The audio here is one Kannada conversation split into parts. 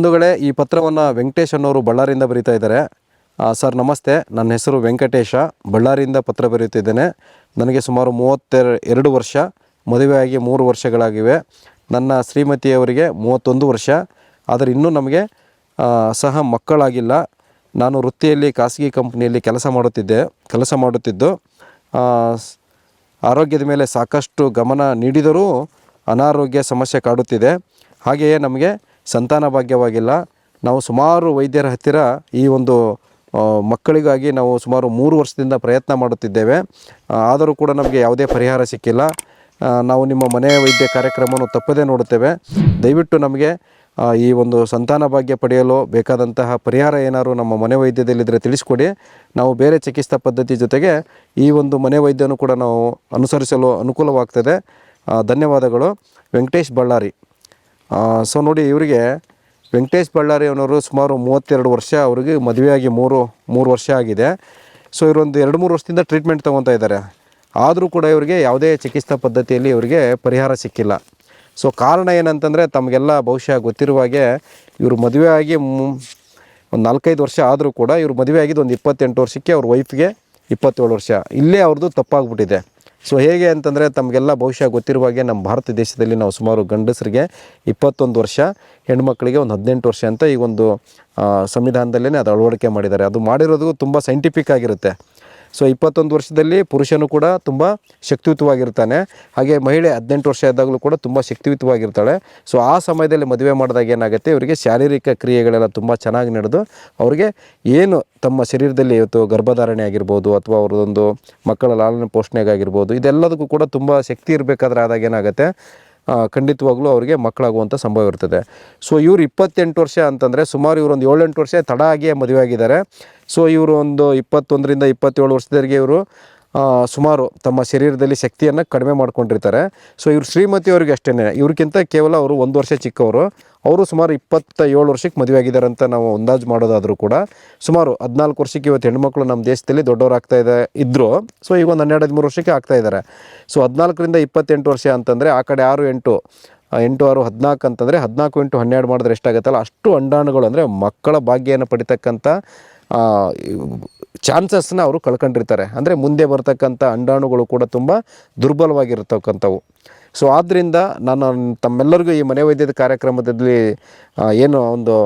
ಬಂಧುಗಳೇ ಈ ಪತ್ರವನ್ನು ವೆಂಕಟೇಶ್ ಅನ್ನೋರು ಬಳ್ಳಾರಿಯಿಂದ ಬರೀತಾ ಇದ್ದಾರೆ. ಸರ್ ನಮಸ್ತೆ, ನನ್ನ ಹೆಸರು ವೆಂಕಟೇಶ, ಬಳ್ಳಾರಿಯಿಂದ ಪತ್ರ ಬರೆಯುತ್ತಿದ್ದೇನೆ ನನಗೆ ಸುಮಾರು ಮೂವತ್ತೆರ, ಎರಡು ವರ್ಷ ಮದುವೆಯಾಗಿ ಮೂರು ವರ್ಷಗಳಾಗಿವೆ. ನನ್ನ ಶ್ರೀಮತಿಯವರಿಗೆ ಮೂವತ್ತೊಂದು ವರ್ಷ. ಆದರೆ ಇನ್ನೂ ನಮಗೆ ಸಹ ಮಕ್ಕಳಾಗಿಲ್ಲ. ನಾನು ವೃತ್ತಿಯಲ್ಲಿ, ಖಾಸಗಿ ಕಂಪ್ನಿಯಲ್ಲಿ ಕೆಲಸ ಮಾಡುತ್ತಿದ್ದೆ, ಕೆಲಸ ಮಾಡುತ್ತಿದ್ದು. ಆರೋಗ್ಯದ ಮೇಲೆ ಸಾಕಷ್ಟು ಗಮನ ನೀಡಿದರೂ ಅನಾರೋಗ್ಯ ಸಮಸ್ಯೆ ಕಾಡುತ್ತಿದೆ. ಹಾಗೆಯೇ ನಮಗೆ ಸಂತಾನ ಭಾಗ್ಯವಾಗಿಲ್ಲ. ನಾವು ಸುಮಾರು ವೈದ್ಯರ ಹತ್ತಿರ ಈ ಒಂದು ಮಕ್ಕಳಿಗಾಗಿ ನಾವು ಸುಮಾರು ಮೂರು ವರ್ಷದಿಂದ ಪ್ರಯತ್ನ ಮಾಡುತ್ತಿದ್ದೇವೆ. ಆದರೂ ಕೂಡ ನಮಗೆ ಯಾವುದೇ ಪರಿಹಾರ ಸಿಕ್ಕಿಲ್ಲ. ನಾವು ನಿಮ್ಮ ಮನೆ ವೈದ್ಯ ಕಾರ್ಯಕ್ರಮವನ್ನು ತಪ್ಪದೇ ನೋಡುತ್ತೇವೆ. ದಯವಿಟ್ಟು ನಮಗೆ ಈ ಒಂದು ಸಂತಾನ ಭಾಗ್ಯ ಪಡೆಯಲು ಬೇಕಾದಂತಹ ಪರಿಹಾರ ಏನಾದರೂ ನಮ್ಮ ಮನೆ ವೈದ್ಯದಲ್ಲಿದ್ದರೆ ತಿಳಿಸ್ಕೊಡಿ. ನಾವು ಬೇರೆ ಚಿಕಿತ್ಸಾ ಪದ್ಧತಿ ಜೊತೆಗೆ ಈ ಒಂದು ಮನೆ ವೈದ್ಯನೂ ಕೂಡ ನಾವು ಅನುಸರಿಸಲು ಅನುಕೂಲವಾಗ್ತದೆ. ಧನ್ಯವಾದಗಳು. ವೆಂಕಟೇಶ್ ಬಳ್ಳಾರಿ. ಸೊ ನೋಡಿ ಇವರಿಗೆ ವೆಂಕಟೇಶ್ ಬಳ್ಳಾರಿ ಅನ್ನೋರು ಸುಮಾರು ಮೂವತ್ತೆರಡು ವರ್ಷ ಅವ್ರಿಗೆ ಮದುವೆಯಾಗಿ ಮೂರು ಮೂರು ವರ್ಷ ಆಗಿದೆ. ಸೊ ಇವರೊಂದು ಎರಡು, ಮೂರು ವರ್ಷದಿಂದ ಟ್ರೀಟ್ಮೆಂಟ್ ತೊಗೊತಾ ಇದ್ದಾರೆ. ಆದರೂ ಕೂಡ ಇವರಿಗೆ ಯಾವುದೇ ಚಿಕಿತ್ಸಾ ಪದ್ಧತಿಯಲ್ಲಿ ಇವರಿಗೆ ಪರಿಹಾರ ಸಿಕ್ಕಿಲ್ಲ. ಸೊ ಕಾರಣ ಏನಂತಂದರೆ ತಮಗೆಲ್ಲ ಬಹುಶಃ ಗೊತ್ತಿರುವ ಹಾಗೆ ಇವರು ಮದುವೆ ಆಗಿ ಮು- ಒಂದು ನಾಲ್ಕೈದು ವರ್ಷ ಆದರೂ ಕೂಡ ಇವರು ಮದುವೆ ಆಗಿದ್ದು ಒಂದು ಇಪ್ಪತ್ತೆಂಟು ವರ್ಷಕ್ಕೆ ಅವ್ರ ವೈಫ್ಗೆ ಇಪ್ಪತ್ತೇಳು ವರ್ಷ. ಇಲ್ಲೇ ಅವ್ರದ್ದು ತಪ್ಪಾಗ್ಬಿಟ್ಟಿದೆ. ಸೊ ಹೇಗೆ ಅಂತಂದರೆ ತಮಗೆಲ್ಲ ಬಹುಶಃ ಗೊತ್ತಿರುವ ಹಾಗೆ ನಮ್ಮ ಭಾರತ ದೇಶದಲ್ಲಿ ನಾವು ಸುಮಾರು ಗಂಡಸರಿಗೆ ಇಪ್ಪತ್ತೊಂದು ವರ್ಷ, ಹೆಣ್ಮಕ್ಳಿಗೆ ಒಂದು ಹದಿನೆಂಟು ವರ್ಷ ಅಂತ ಈ ಒಂದು ಸಂವಿಧಾನದಲ್ಲೇ ಅದು ಅಳವಡಿಕೆ ಮಾಡಿದ್ದಾರೆ. ಅದು ಮಾಡಿರೋದು ತುಂಬ ಸೈಂಟಿಫಿಕ್ ಆಗಿರುತ್ತೆ. ಸೊ ಇಪ್ಪತ್ತೊಂದು ವರ್ಷದಲ್ಲಿ ಪುರುಷನು ಕೂಡ ತುಂಬ ಶಕ್ತಿಯುತವಾಗಿರ್ತಾನೆ. ಹಾಗೆ ಮಹಿಳೆ ಹದಿನೆಂಟು ವರ್ಷ ಇದ್ದಾಗಲೂ ಕೂಡ ತುಂಬ ಶಕ್ತಿಯುತವಾಗಿರ್ತಾಳೆ. ಸೊ ಆ ಸಮಯದಲ್ಲಿ ಮದುವೆ ಮಾಡಿದಾಗ ಏನಾಗುತ್ತೆ, ಇವರಿಗೆ ಶಾರೀರಿಕ ಕ್ರಿಯೆಗಳೆಲ್ಲ ತುಂಬ ಚೆನ್ನಾಗಿ ನಡೆದು ಅವರಿಗೆ ಏನು ತಮ್ಮ ಶರೀರದಲ್ಲಿ ಇವತ್ತು ಗರ್ಭಧಾರಣೆ ಆಗಿರ್ಬೋದು ಅಥವಾ ಅವ್ರದ್ದೊಂದು ಮಕ್ಕಳ ಲಾಲನೆ ಪೋಷಣೆಗಾಗಿರ್ಬೋದು, ಇದೆಲ್ಲದಕ್ಕೂ ಕೂಡ ತುಂಬ ಶಕ್ತಿ ಇರಬೇಕಾದ್ರೆ ಆದಾಗ ಏನಾಗುತ್ತೆ ಖಂಡಿತವಾಗ್ಲೂ ಅವರಿಗೆ ಮಕ್ಕಳಾಗುವಂಥ ಸಂಭವ ಇರ್ತದೆ. ಸೊ ಇವರು ಇಪ್ಪತ್ತೆಂಟು ವರ್ಷ ಅಂತಂದರೆ ಸುಮಾರು ಇವರು ಒಂದು ಏಳೆಂಟು ವರ್ಷ ತಡ ಆಗಿಯೇ ಮದುವೆ ಆಗಿದ್ದಾರೆ. ಸೊ ಇವರು ಒಂದು ಇಪ್ಪತ್ತೊಂದರಿಂದ ಇಪ್ಪತ್ತೇಳು ವರ್ಷದವರೆಗೆ ಇವರು ಸುಮಾರು ತಮ್ಮ ಶರೀರದಲ್ಲಿ ಶಕ್ತಿಯನ್ನು ಕಡಿಮೆ ಮಾಡ್ಕೊಂಡಿರ್ತಾರೆ. ಸೊ ಇವ್ರು ಶ್ರೀಮತಿಯವ್ರಿಗೆ ಅಷ್ಟೇ ಇವ್ರಿಗಿಂತ ಕೇವಲ ಅವರು ಒಂದು ವರ್ಷ ಚಿಕ್ಕವರು. ಅವರು ಸುಮಾರು ಇಪ್ಪತ್ತ ಏಳು ವರ್ಷಕ್ಕೆ ಮದುವೆ ಆಗಿದ್ದಾರೆ ಅಂತ ನಾವು ಅಂದಾಜು ಮಾಡೋದಾದರೂ ಕೂಡ ಸುಮಾರು ಹದಿನಾಲ್ಕು ವರ್ಷಕ್ಕೆ ಇವತ್ತು ಹೆಣ್ಮಕ್ಳು ನಮ್ಮ ದೇಶದಲ್ಲಿ ದೊಡ್ಡವರಾಗ್ತಾ ಇದೆ ಇದ್ದರು ಸೊ ಈಗ ಒಂದು ಹನ್ನೆರಡು ಹದಿಮೂರು ವರ್ಷಕ್ಕೆ ಆಗ್ತಾ ಇದ್ದಾರೆ. ಸೊ ಹದಿನಾಲ್ಕರಿಂದ ಇಪ್ಪತ್ತೆಂಟು ವರ್ಷ ಅಂತಂದರೆ ಆ ಕಡೆ ಆರು ಎಂಟು ಎಂಟು ಆರು ಹದಿನಾಲ್ಕು ಅಂತಂದರೆ ಹದಿನಾಲ್ಕು ಎಂಟು ಹನ್ನೆರಡು ಮಾಡಿದ್ರೆ ಎಷ್ಟಾಗುತ್ತಲ್ಲ? ಅಷ್ಟು ಅಂಡಾಣುಗಳು ಅಂದರೆ ಮಕ್ಕಳ ಭಾಗ್ಯನ ಪಡಿತಕ್ಕಂಥ ಚಾನ್ಸಸ್ನ ಅವರು ಕಳ್ಕೊಂಡಿರ್ತಾರೆ. ಅಂದರೆ ಮುಂದೆ ಬರ್ತಕ್ಕಂಥ ಅಂಡಾಣುಗಳು ಕೂಡ ತುಂಬ ದುರ್ಬಲವಾಗಿರ್ತಕ್ಕಂಥವು. ಸೊ ಆದ್ದರಿಂದ ನಾನು ತಮ್ಮೆಲ್ಲರಿಗೂ ಈ ಮನೆ ವೈದ್ಯದ ಕಾರ್ಯಕ್ರಮದಲ್ಲಿ ಏನು ಒಂದು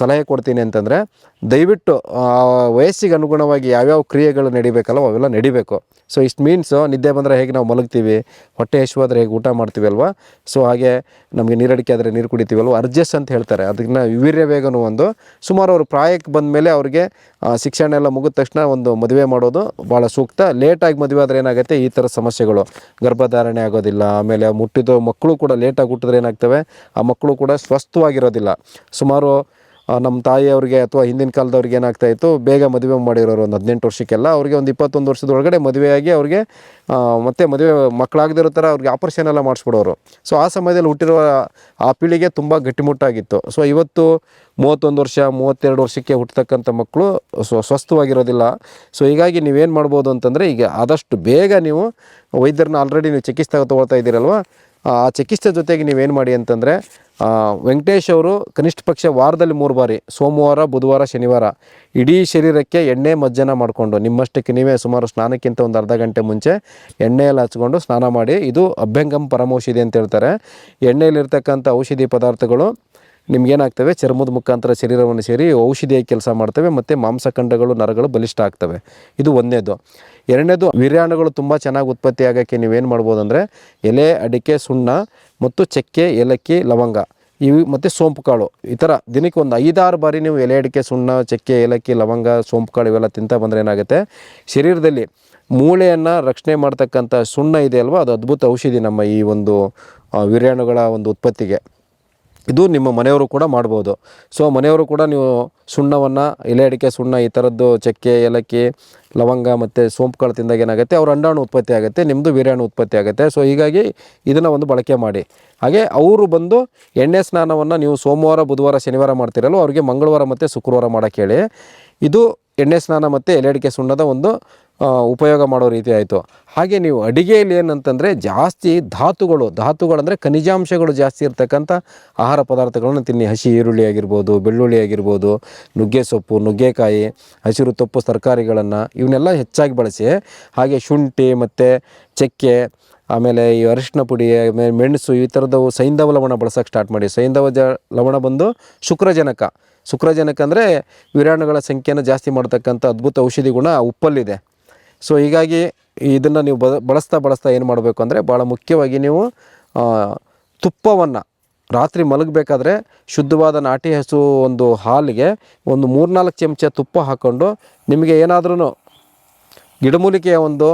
ಸಲಹೆ ಕೊಡ್ತೀನಿ ಅಂತಂದರೆ, ದಯವಿಟ್ಟು ವಯಸ್ಸಿಗೆ ಅನುಗುಣವಾಗಿ ಯಾವ್ಯಾವ ಕ್ರಿಯೆಗಳು ನಡಿಬೇಕಲ್ಲ, ಅವೆಲ್ಲ ನಡಿಬೇಕು. ಸೊ ಇಷ್ಟು ಮೀನ್ಸು ನಿದ್ದೆ ಬಂದರೆ ಹೇಗೆ ನಾವು ಮಲಗ್ತೀವಿ, ಹೊಟ್ಟೆ ಹಸಿವಾದ್ರೆ ಹೇಗೆ ಊಟ ಮಾಡ್ತೀವಿ ಅಲ್ವಾ? ಸೊ ಹಾಗೆ ನಮಗೆ ನೀರಡಿಕೆ ಆದರೆ ನೀರು ಕುಡಿತೀವಲ್ವ ಅರ್ಜಸ್ ಅಂತ ಹೇಳ್ತಾರೆ. ಅದನ್ನ ವೀರ್ಯ ವೇಗನೂ ಒಂದು. ಸುಮಾರು ಅವರು ಪ್ರಾಯಕ್ಕೆ ಬಂದ ಮೇಲೆ ಅವ್ರಿಗೆ ಶಿಕ್ಷಣ ಎಲ್ಲ ಮುಗಿದ ತಕ್ಷಣ ಒಂದು ಮದುವೆ ಮಾಡೋದು ಭಾಳ ಸೂಕ್ತ. ಲೇಟಾಗಿ ಮದುವೆ ಆದರೆ ಏನಾಗುತ್ತೆ? ಈ ಥರ ಸಮಸ್ಯೆಗಳು. ಗರ್ಭಧಾರಣೆ ಆಗೋದಿಲ್ಲ, ಆಮೇಲೆ ಮುಟ್ಟಿದ ಮಕ್ಕಳು ಕೂಡ ಲೇಟಾಗಿ ಹುಟ್ಟಿದ್ರೆ ಏನಾಗ್ತವೆ? ಆ ಮಕ್ಕಳು ಕೂಡ ಸ್ವಸ್ಥವಾಗಿರೋದಿಲ್ಲ. ಸುಮಾರು ನಮ್ಮ ತಾಯಿಯವ್ರಿಗೆ ಅಥವಾ ಹಿಂದಿನ ಕಾಲದವ್ರಿಗೆ ಏನಾಗ್ತಾ ಇತ್ತು, ಬೇಗ ಮದುವೆ ಮಾಡಿರೋರು ಒಂದು ಹದಿನೆಂಟು ವರ್ಷಕ್ಕೆಲ್ಲ ಅವ್ರಿಗೆ ಒಂದು ಇಪ್ಪತ್ತೊಂದು ವರ್ಷದೊಳಗಡೆ ಮದುವೆಯಾಗಿ ಅವ್ರಿಗೆ ಮತ್ತೆ ಮದುವೆ ಮಕ್ಕಳಾಗದಿರೋ ಥರ ಅವ್ರಿಗೆ ಆಪರೇಷನ್ ಎಲ್ಲ ಮಾಡಿಸ್ಬಿಡೋರು. ಸೊ ಆ ಸಮಯದಲ್ಲಿ ಹುಟ್ಟಿರುವ ಆ ಪೀಳಿಗೆ ತುಂಬ ಗಟ್ಟಿಮುಟ್ಟಾಗಿತ್ತು. ಸೊ ಇವತ್ತು ಮೂವತ್ತೊಂದು ವರ್ಷ, ಮೂವತ್ತೆರಡು ವರ್ಷಕ್ಕೆ ಹುಟ್ಟತಕ್ಕಂಥ ಮಕ್ಕಳು ಸ್ವ, ಸ್ವಸ್ಥವಾಗಿರೋದಿಲ್ಲ. ಸೊ ಹೀಗಾಗಿ ನೀವೇನು ಮಾಡ್ಬೋದು ಅಂತಂದರೆ, ಈಗ ಆದಷ್ಟು ಬೇಗ ನೀವು ವೈದ್ಯರನ್ನ ಆಲ್ರೆಡಿ ನೀವು ಚಿಕಿತ್ಸೆ ತೊಗೊಳ್ತಾ ಇದ್ದೀರಲ್ವ, ಆ ಚಿಕಿತ್ಸೆ ಜೊತೆಗೆ ನೀವೇನು ಮಾಡಿ ಅಂತಂದರೆ ವೆಂಕಟೇಶ್ ಅವರು ಕನಿಷ್ಠ ಪಕ್ಷ ವಾರದಲ್ಲಿ ಮೂರು ಬಾರಿ, ಸೋಮವಾರ, ಬುಧವಾರ, ಶನಿವಾರ. ಇಡೀ ಶರೀರಕ್ಕೆ ಎಣ್ಣೆ ಮಜ್ಜನ ಮಾಡಿಕೊಂಡು, ನಿಮ್ಮಷ್ಟಕ್ಕೆ ನೀವೇ ಸುಮಾರು ಸ್ನಾನಕ್ಕಿಂತ ಒಂದು ಅರ್ಧ ಗಂಟೆ ಮುಂಚೆ ಎಣ್ಣೆಯಲ್ಲಿ ಹಚ್ಕೊಂಡು ಸ್ನಾನ ಮಾಡಿ, ಇದು ಅಭ್ಯಂಗಂ ಪರಮೌಷಧಿ ಅಂತ ಹೇಳ್ತಾರೆ. ಎಣ್ಣೆಯಲ್ಲಿರ್ತಕ್ಕಂಥ ಔಷಧಿ ಪದಾರ್ಥಗಳು ನಿಮ್ಗೇನಾಗ್ತವೆ? ಚರ್ಮದ ಮುಖಾಂತರ ಶರೀರವನ್ನು ಸೇರಿ ಔಷಧಿಯ ಕೆಲಸ ಮಾಡ್ತವೆ, ಮತ್ತು ಮಾಂಸಖಂಡಗಳು, ನರಗಳು ಬಲಿಷ್ಠ ಆಗ್ತವೆ ಇದು ಒಂದನೇದು ಎರಡನೇದು, ವೀರ್ಯಾಣುಗಳು ತುಂಬ ಚೆನ್ನಾಗಿ ಉತ್ಪತ್ತಿ ಆಗೋಕ್ಕೆ ನೀವೇನು ಮಾಡ್ಬೋದು ಅಂದರೆ ಎಲೆ, ಅಡಿಕೆ, ಸುಣ್ಣ ಮತ್ತು ಚಕ್ಕೆ, ಏಲಕ್ಕಿ, ಲವಂಗ. ಇವು ಮತ್ತು ಸೋಂಪು ಕಾಳು. ಈ ಥರ ದಿನಕ್ಕೆ ಒಂದು ಐದಾರು ಬಾರಿ ನೀವು ಎಲೆ, ಅಡಿಕೆ, ಸುಣ್ಣ, ಚಕ್ಕೆ, ಏಲಕ್ಕಿ, ಲವಂಗ, ಸೋಂಪು ಕಾಳು ಇವೆಲ್ಲ ತಿಂತಾ ಬಂದರೆ ಏನಾಗುತ್ತೆ? ಶರೀರದಲ್ಲಿ ಮೂಳೆಯನ್ನು ರಕ್ಷಣೆ ಮಾಡ್ತಕ್ಕಂಥ ಸುಣ್ಣ ಇದೆ ಅಲ್ವಾ ಅದು ಅದ್ಭುತ ಔಷಧಿ ನಮ್ಮ ಈ ಒಂದು ವೀರ್ಯಾಣುಗಳ ಒಂದು ಉತ್ಪತ್ತಿಗೆ. ಇದು ನಿಮ್ಮ ಮನೆಯವರು ಕೂಡ ಮಾಡ್ಬೋದು. ಸೊ ಮನೆಯವರು ಕೂಡ ನೀವು ಸುಣ್ಣವನ್ನು, ಎಲೆ ಅಡಿಕೆ ಸುಣ್ಣ ಈ ಥರದ್ದು ಚಕ್ಕೆ, ಏಲಕ್ಕಿ, ಲವಂಗ ಮತ್ತು ಸೋಂಪು ಕಾಳು ತಿಂದಾಗ ಏನಾಗುತ್ತೆ? ಅವ್ರ ಅಂಡಾಣು ಉತ್ಪತ್ತಿ ಆಗುತ್ತೆ ನಿಮ್ಮದು ವೀರಾಣು ಉತ್ಪತ್ತಿ ಆಗುತ್ತೆ. ಸೊ ಹೀಗಾಗಿ ಇದನ್ನು ಒಂದು ಬಳಕೆ ಮಾಡಿ. ಹಾಗೆ ಅವರು ಬಂದು ಎಣ್ಣೆ ಸ್ನಾನವನ್ನು ನೀವು ಸೋಮವಾರ, ಬುಧವಾರ, ಶನಿವಾರ ಮಾಡ್ತಿರಲ್ಲೋ, ಅವ್ರಿಗೆ ಮಂಗಳವಾರ ಮತ್ತು ಶುಕ್ರವಾರ ಮಾಡೋಕ್ಕೆ ಹೇಳಿ. ಇದು ಎಣ್ಣೆ ಸ್ನಾನ ಮತ್ತು ಎಲೆಡಿಕೆ ಸುಣ್ಣದ ಒಂದು ಉಪಯೋಗ ಮಾಡೋ ರೀತಿ ಆಯಿತು. ಹಾಗೆ ನೀವು ಅಡಿಗೆಯಲ್ಲಿ ಏನಂತಂದರೆ ಜಾಸ್ತಿ ಧಾತುಗಳು, ಧಾತುಗಳಂದರೆ ಖನಿಜಾಂಶಗಳು ಜಾಸ್ತಿ ಇರ್ತಕ್ಕಂಥ ಆಹಾರ ಪದಾರ್ಥಗಳನ್ನು ತಿನ್ನಿ. ಹಸಿ ಈರುಳ್ಳಿ ಆಗಿರ್ಬೋದು, ಬೆಳ್ಳುಳ್ಳಿ ಆಗಿರ್ಬೋದು, ನುಗ್ಗೆ ಸೊಪ್ಪು, ನುಗ್ಗೆಕಾಯಿ, ಹಸಿರು ತೊಪ್ಪು ತರಕಾರಿಗಳನ್ನು ಇವನ್ನೆಲ್ಲ ಹೆಚ್ಚಾಗಿ ಬಳಸಿ, ಹಾಗೆ ಶುಂಠಿ ಮತ್ತು ಚಕ್ಕೆ, ಆಮೇಲೆ ಈ ಅರಿಶಿನ ಪುಡಿ ಮೆಣಸು, ಈ ಥರದವು ಸೈಂಧವ ಲವಣ ಬಳಸೋಕೆ ಸ್ಟಾರ್ಟ್ ಮಾಡಿ. ಸೈಂಧವ ಜ, ಲವಣ ಬಂದು ಶುಕ್ರಜನಕ. ಶುಕ್ರಜನಕ ಅಂದರೆ ವಿರಾಣುಗಳ ಸಂಖ್ಯೆಯನ್ನು ಜಾಸ್ತಿ ಮಾಡ್ತಕ್ಕಂಥ ಅದ್ಭುತ ಔಷಧಿ ಗುಣ ಉಪ್ಪಲ್ಲಿದೆ. ಸೊ ಹೀಗಾಗಿ ಇದನ್ನು ನೀವು ಬ, ಬಳಸ್ತಾ ಬಳಸ್ತಾ ಏನು ಮಾಡಬೇಕು ಅಂದರೆ ಭಾಳ ಮುಖ್ಯವಾಗಿ ನೀವು ತುಪ್ಪವನ್ನು ರಾತ್ರಿ ಮಲಗಬೇಕಾದ್ರೆ ಶುದ್ಧವಾದ ನಾಟಿ ಹಸು ಒಂದು ಹಾಲಿಗೆ ಒಂದು ಮೂರ್ನಾಲ್ಕು ಚಮಚ ತುಪ್ಪ ಹಾಕ್ಕೊಂಡು ನಿಮಗೆ ಏನಾದ್ರೂ ಗಿಡಮೂಲಿಕೆಯ ಒಂದು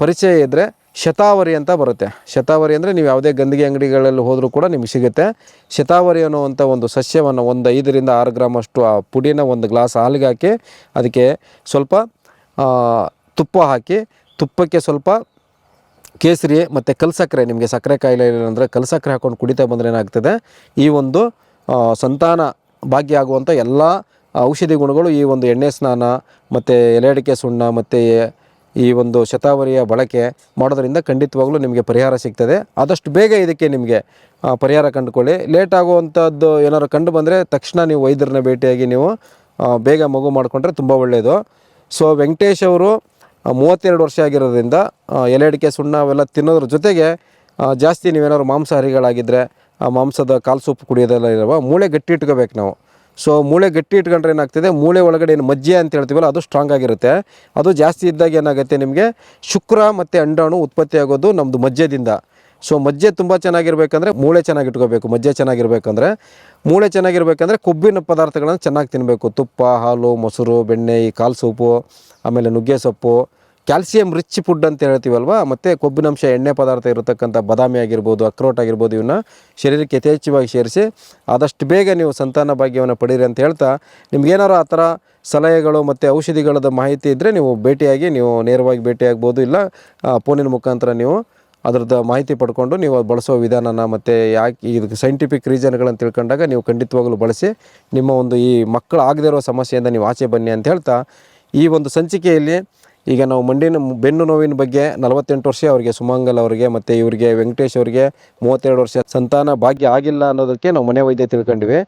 ಪರಿಚಯ ಇದ್ದರೆ ಶತಾವರಿ ಅಂತ ಬರುತ್ತೆ. ಶತಾವರಿ ಅಂದರೆ ನೀವು ಯಾವುದೇ ಗಂದಿಗೆ ಅಂಗಡಿಗಳಲ್ಲಿ ಹೋದರೂ ಕೂಡ ನಿಮಗೆ ಸಿಗುತ್ತೆ. ಶತಾವರಿ ಅನ್ನುವಂಥ ಒಂದು ಸಸ್ಯವನ್ನು ಒಂದು ಐದರಿಂದ ಆರು ಗ್ರಾಮ್ ಅಷ್ಟು ಆ ಪುಡಿನ ಒಂದು ಗ್ಲಾಸ್ ಹಾಲಿಗೆ ಹಾಕಿ ಅದಕ್ಕೆ ಸ್ವಲ್ಪ ತುಪ್ಪ ಹಾಕಿ ತುಪ್ಪಕ್ಕೆ ಸ್ವಲ್ಪ ಕೇಸರಿ ಮತ್ತು ಕಲ್ಸಕ್ಕರೆ ನಿಮಗೆ ಸಕ್ಕರೆ ಕಾಯಿಲೆ ಇಲ್ಲ ಅಂದರೆ ಕಲ್ಸಕ್ಕರೆ ಹಾಕ್ಕೊಂಡು ಕುಡಿತಾ ಬಂದರೆ ಏನಾಗ್ತದೆ? ಈ ಒಂದು ಸಂತಾನ ಭಾಗ್ಯ ಆಗುವಂಥ ಎಲ್ಲ ಔಷಧಿ ಗುಣಗಳು ಈ ಒಂದು ಎಣ್ಣೆ ಸ್ನಾನ ಮತ್ತು ಎಲೆ ಅಡಿಕೆ ಸುಣ್ಣ ಮತ್ತು ಈ ಒಂದು ಶತಾವರಿಯ ಬಳಕೆ ಮಾಡೋದರಿಂದ ಖಂಡಿತವಾಗ್ಲೂ ನಿಮಗೆ ಪರಿಹಾರ ಸಿಗ್ತದೆ. ಆದಷ್ಟು ಬೇಗ ಇದಕ್ಕೆ ನಿಮಗೆ ಪರಿಹಾರ ಕಂಡುಕೊಳ್ಳಿ. ಲೇಟ್ ಆಗುವಂಥದ್ದು ಏನಾದ್ರು ಕಂಡು ಬಂದರೆ ತಕ್ಷಣ ನೀವು ವೈದ್ಯರನ್ನ ಭೇಟಿಯಾಗಿ ನೀವು ಬೇಗ ಮಗು ಮಾಡಿಕೊಂಡ್ರೆ ತುಂಬ ಒಳ್ಳೆಯದು ಸೊ, ವೆಂಕಟೇಶ್ ಅವರು ಮೂವತ್ತೆರಡು ವರ್ಷ ಆಗಿರೋದ್ರಿಂದ ಎಲೆ ಅಡಿಕೆ ಸುಣ್ಣ ಅವೆಲ್ಲ ತಿನ್ನೋದ್ರ ಜೊತೆಗೆ ಜಾಸ್ತಿ ನೀವೇನಾದ್ರು ಮಾಂಸಾಹಾರಿಗಳಾಗಿದ್ದರೆ ಆ, ಮಾಂಸದ ಕಾಲು ಸೂಪ್ ಕುಡಿಯೋದೆಲ್ಲ ಇರುವ ಮೂಳೆ ಗಟ್ಟಿ ಇಟ್ಕೋಬೇಕು ನಾವು. ಸೊ ಮೂಳೆ ಗಟ್ಟಿ ಇಟ್ಕೊಂಡ್ರೆ ಏನಾಗ್ತದೆ? ಮೂಳೆ ಒಳಗಡೆ ಏನು ಮಜ್ಜೆ ಅಂತ ಹೇಳ್ತೀವಲ್ಲ, ಅದು ಸ್ಟ್ರಾಂಗ್ ಆಗಿರುತ್ತೆ. ಅದು ಜಾಸ್ತಿ ಇದ್ದಾಗ ಏನಾಗುತ್ತೆ ನಿಮಗೆ? ಶುಕ್ರ ಮತ್ತು ಅಂಡಾಣು ಉತ್ಪತ್ತಿ ಆಗೋದು ನಮ್ಮದು ಮಜ್ಜೆದಿಂದ ಸೊ ಮಜ್ಜೆ ತುಂಬ ಚೆನ್ನಾಗಿರ್ಬೇಕಂದ್ರೆ ಮೂಳೆ ಚೆನ್ನಾಗಿ ಇಟ್ಕೋಬೇಕು. ಮಜ್ಜೆ ಚೆನ್ನಾಗಿರ್ಬೇಕಂದ್ರೆ ಮೂಳೆ ಚೆನ್ನಾಗಿರ್ಬೇಕಂದ್ರೆ ಕೊಬ್ಬಿನ ಪದಾರ್ಥಗಳನ್ನು ಚೆನ್ನಾಗಿ ತಿನ್ನಬೇಕು ತುಪ್ಪ, ಹಾಲು, ಮೊಸರು, ಬೆಣ್ಣೆ, ಈ ಕಾಲು ಸೊಪ್ಪು ಆಮೇಲೆ ನುಗ್ಗೆ ಸೊಪ್ಪು. ಕ್ಯಾಲ್ಸಿಯಂ ರಿಚ್ ಫುಡ್ ಅಂತ ಹೇಳ್ತೀವಲ್ವ? ಮತ್ತು ಕೊಬ್ಬಿನಂಶ, ಎಣ್ಣೆ ಪದಾರ್ಥ ಇರತಕ್ಕಂಥ ಬಾದಾಮಿ ಆಗಿರ್ಬೋದು ಅಕ್ರೋಟ್ ಆಗಿರ್ಬೋದು ಇವನ್ನ ಶರೀರಕ್ಕೆ ಯಥೇಚ್ಛವಾಗಿ ಸೇರಿಸಿ ಆದಷ್ಟು ಬೇಗ ನೀವು ಸಂತಾನ ಭಾಗ್ಯವನ್ನು ಪಡೀರಿ ಅಂತ ಹೇಳ್ತಾ ನಿಮ್ಗೇನಾರು ಆ ಥರ ಸಲಹೆಗಳು ಮತ್ತು ಔಷಧಿಗಳದ ಮಾಹಿತಿ ಇದ್ದರೆ ನೀವು ಭೇಟಿಯಾಗಿ, ನೀವು ನೇರವಾಗಿ ಭೇಟಿಯಾಗ್ಬೋದು, ಇಲ್ಲ ಫೋನಿನ ಮುಖಾಂತರ ನೀವು ಅದರದ್ದು ಮಾಹಿತಿ ಪಡ್ಕೊಂಡು ನೀವು ಬಳಸೋ ವಿಧಾನನ ಮತ್ತು ಯಾಕೆ ಇದಕ್ಕೆ ಸೈಂಟಿಫಿಕ್ ರೀಸನ್ಗಳನ್ನು ತಿಳ್ಕೊಂಡಾಗ ನೀವು ಖಂಡಿತವಾಗಲೂ ಬಳಸಿ ನಿಮ್ಮ ಒಂದು ಈ ಮಕ್ಕಳು ಆಗದೇ ಇರೋ ಸಮಸ್ಯೆಯಿಂದ ನೀವು ಆಚೆ ಬನ್ನಿ ಅಂತ ಹೇಳ್ತಾ ಈ ಒಂದು ಸಂಚಿಕೆಯಲ್ಲಿ ಈಗ ನಾವು ಮಂಡಿನ ಬೆನ್ನು ನೋವಿನ ಬಗ್ಗೆ ನಲವತ್ತೆಂಟು ವರ್ಷ ಅವರಿಗೆ ಸುಮಂಗಲ್ ಅವರಿಗೆ ಮತ್ತು ಇವರಿಗೆ ವೆಂಕಟೇಶ್ ಅವರಿಗೆ ಮೂವತ್ತೆರಡು ವರ್ಷ ಸಂತಾನ ಭಾಗ್ಯ ಆಗಿಲ್ಲ ಅನ್ನೋದಕ್ಕೆ ನಾವು ಮನೆ ವೈದ್ಯ ತಿಳ್ಕೊಂಡಿವಿ.